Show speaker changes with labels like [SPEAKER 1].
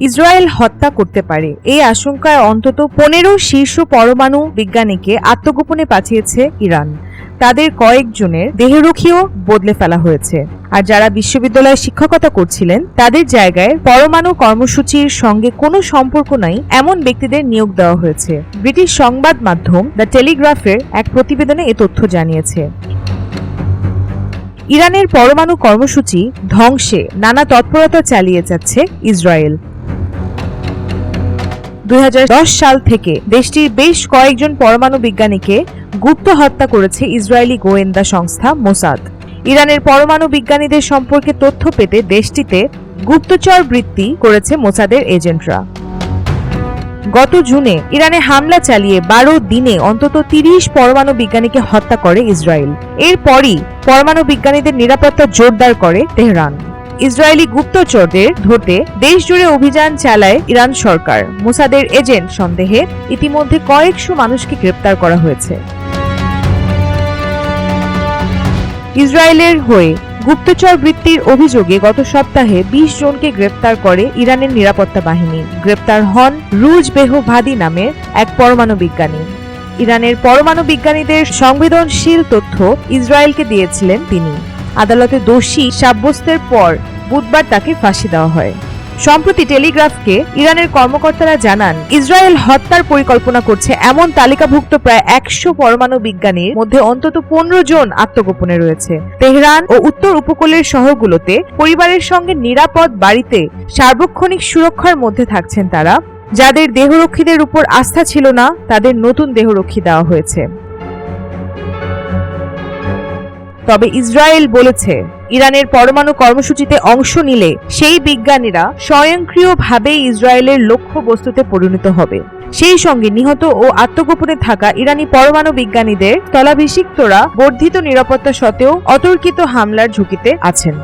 [SPEAKER 1] Israel হত্যা করতে পারে। এই আশঙ্কায় অন্তত পনেরো শীর্ষ পরমাণু বিজ্ঞানীকে আত্মগোপনে পাঠিয়েছে ইরান। তাদের কয়েকজনের দেহরক্ষীও বদলে ফেলা হয়েছে। আর যারা বিশ্ববিদ্যালয়ে শিক্ষকতা করছিলেন, তাদের জায়গায় পরমাণু কর্মসূচির সঙ্গে কোনো সম্পর্ক নাই এমন ব্যক্তিদের নিয়োগ দেওয়া হয়েছে। ব্রিটিশ সংবাদ মাধ্যম দ্য টেলিগ্রাফের এক প্রতিবেদনে এ তথ্য জানিয়েছে। ইরানের পরমাণু কর্মসূচি ধ্বংসে নানা তৎপরতা চালিয়ে যাচ্ছে ইসরায়েল। দুই হাজার দশ সাল থেকে দেশটির বেশ কয়েকজন পরমাণু বিজ্ঞানীকে গুপ্ত হত্যা করেছে ইসরায়েলি গোয়েন্দা সংস্থা মোসাদ। ইরানের পরমাণু বিজ্ঞানীদের সম্পর্কে তথ্য পেতে দেশটিতে গুপ্তচর বৃত্তি করেছে মোসাদের এজেন্টরা। গত জুনে ইরানে হামলা চালিয়ে বারো দিনে অন্তত তিরিশ পরমাণু বিজ্ঞানীকে হত্যা করে ইসরায়েল। এরপরই পরমাণু বিজ্ঞানীদের নিরাপত্তা জোরদার করে তেহরান। ইসরায়েলি গুপ্তচরদের ধরতে দেশ জুড়ে অভিযান চালায় ইরান সরকার। মোসাদের এজেন্ট সন্দেহে ইতিমধ্যে কয়েকশো মানুষকে গ্রেপ্তার করা হয়েছে। ইসরায়েলের হয়ে গুপ্তচর বৃত্তির অভিযোগে গত সপ্তাহে ২০ জনকে গ্রেপ্তার করে ইরানের নিরাপত্তা বাহিনী। গ্রেপ্তার হন রুজ বেহভাদি নামের এক পরমাণু বিজ্ঞানী। ইরানের পরমাণু বিজ্ঞানীদের সংবেদনশীল তথ্য ইসরায়েলকে দিয়েছিলেন তিনি। আদালতে দোষী সাব্যস্তের পর বুধবার তাকে ফাঁসি দেওয়া হয়। সম্প্রতি টেলিগ্রাফকে ইরানের কর্মকর্তারা জানান, ইসরায়েল হত্যার পরিকল্পনা করছে এমন তালিকাভুক্ত প্রায় একশো পরমাণু বিজ্ঞানীর মধ্যে অন্তত পনেরো জন আত্মগোপনে রয়েছে। তেহরান ও উত্তর উপকূলের শহরগুলোতে পরিবারের সঙ্গে নিরাপদ বাড়িতে সার্বক্ষণিক সুরক্ষার মধ্যে থাকছেন তারা। যাদের দেহরক্ষীদের উপর আস্থা ছিল না, তাদের নতুন দেহরক্ষী দেওয়া হয়েছে। তবে ইসরায়েল বলেছে, ইরানের পরমাণু কর্মসূচিতে অংশ নিলে সেই বিজ্ঞানীরা স্বয়ংক্রিয়ভাবে ইসরায়েলের লক্ষ্য বস্তুতে পরিণত হবে। সেই সঙ্গে নিহত ও আত্মগোপনে থাকা ইরানি পরমাণু বিজ্ঞানীদের তলাভিষিক্তরা বর্ধিত নিরাপত্তা সত্ত্বেও অতর্কিত হামলার ঝুঁকিতে আছেন।